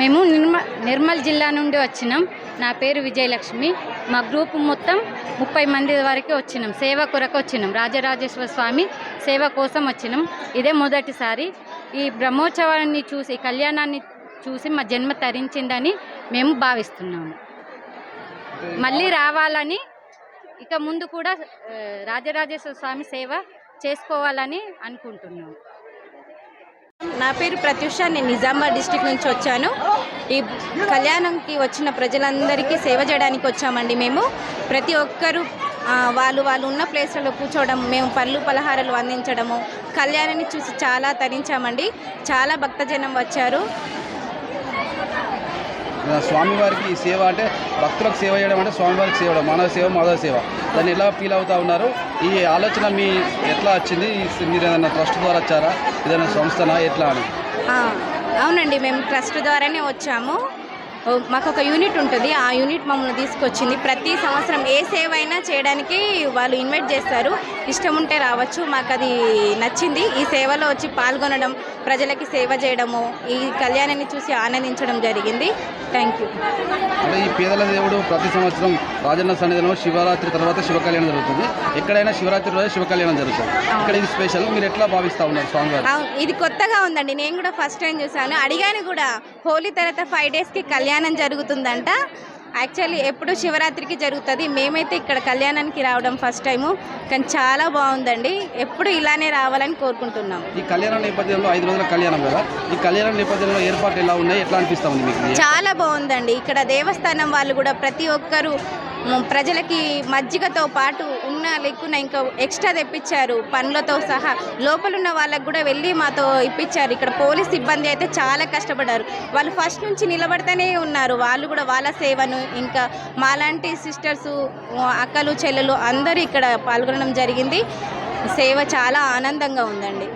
మేము నిర్మ నిర్మల్ జిల్లా నుండి వచ్చినాం. నా పేరు విజయలక్ష్మి. మా గ్రూప్ మొత్తం ముప్పై మంది వరకు వచ్చినాం. సేవ కొరకు వచ్చినాం. రాజరాజేశ్వర స్వామి సేవ కోసం వచ్చినాం. ఇదే మొదటిసారి. ఈ బ్రహ్మోత్సవాన్ని చూసి కళ్యాణాన్ని చూసి మా జన్మ తరించిందని మేము భావిస్తున్నాము. మళ్ళీ రావాలని ఇక ముందు కూడా రాజరాజేశ్వర స్వామి సేవ చేసుకోవాలని అనుకుంటున్నాము. నా పేరు ప్రత్యూష నేను నిజామాబాద్ డిస్టిక్ నుంచి వచ్చాను. ఈ కళ్యాణంకి వచ్చిన ప్రజలందరికీ సేవ చేయడానికి వచ్చామండి మేము. ప్రతి ఒక్కరూ వాళ్ళు వాళ్ళు ఉన్న ప్లేస్లలో కూర్చోవడం మేము పళ్ళు పలహారాలు అందించడము కళ్యాణాన్ని చూసి చాలా తరించామండి. చాలా భక్తజనం వచ్చారు. స్వామివారికి సేవ అంటే భక్తులకు సేవ చేయడం అంటే స్వామివారికి సేవ మానవ సేవ మాధవ సేవ. దాన్ని ఎలా ఫీల్ అవుతా ఉన్నారు? ఈ ఆలోచన మీ ఎట్లా వచ్చింది? మీరు ఏదైనా ట్రస్ట్ ద్వారా వచ్చారా? ఏదైనా సంస్థనా? ఎట్లా అని? అవునండి. మేము ట్రస్ట్ ద్వారానే వచ్చాము. మాకు ఒక యూనిట్ ఉంటుంది. ఆ యూనిట్ మమ్మల్ని తీసుకొచ్చింది. ప్రతి సంవత్సరం ఏ సేవ అయినా చేయడానికి వాళ్ళు ఇన్వైట్ చేస్తారు. ఇష్టం ఉంటే రావచ్చు. మాకు అది నచ్చింది. ఈ సేవలో వచ్చి పాల్గొనడం ప్రజలకి సేవ చేయడము ఈ కళ్యాణాన్ని చూసి ఆనందించడం జరిగింది. థ్యాంక్ యూ అంటే ఈ పేదల దేవుడు ప్రతి సంవత్సరం రాజన్న సన్నిధిలో శివరాత్రి తర్వాత శివ కళ్యాణం జరుగుతుంది. ఎక్కడైనా శివరాత్రి రోజు శివ కళ్యాణం జరుగుతుంది. ఇక్కడ ఇది స్పెషల్ మీరు ఎట్లా భావిస్తా ఉన్నారు స్వామివారు? ఇది కొత్తగా ఉందండి. నేను కూడా ఫస్ట్ టైం చూసాను అడిగాను కూడా హోలీ తర్వాత ఫైవ్ డేస్కి కళ్యాణం జరుగుతుందంట. యాక్చువల్లీ ఎప్పుడు శివరాత్రికి జరుగుతుంది. మేమైతే ఇక్కడ కళ్యాణానికి రావడం ఫస్ట్ టైము కానీ చాలా బాగుందండి. ఎప్పుడు ఇలానే రావాలని కోరుకుంటున్నాం. ఈ కళ్యాణ నేపథ్యంలో ఐదు రోజుల కళ్యాణం కదా? ఈ కళ్యాణ నేపథ్యంలో ఏర్పాట్లు ఎలా ఉన్నాయి? ఎట్లా అనిపిస్తా ఉంది మీకు? చాలా బాగుందండి. ఇక్కడ దేవస్థానం వాళ్ళు కూడా ప్రతి ఒక్కరు ప్రజలకి మజ్జిగతో పాటు ఉన్న లెక్కున ఇంకా ఎక్స్ట్రా తెప్పించారు. పండ్లతో సహా లోపల ఉన్న వాళ్ళకు కూడా వెళ్ళి మాతో ఇప్పించారు. ఇక్కడ పోలీస్ సిబ్బంది అయితే చాలా కష్టపడ్డారు. వాళ్ళు ఫస్ట్ నుంచి నిలబడితేనే ఉన్నారు. వాళ్ళు కూడా వాళ్ళ సేవను ఇంకా మాలాంటి సిస్టర్స్ అక్కలు చెల్లెలు అందరూ ఇక్కడ పాల్గొనడం జరిగింది. సేవ చాలా ఆనందంగా ఉందండి.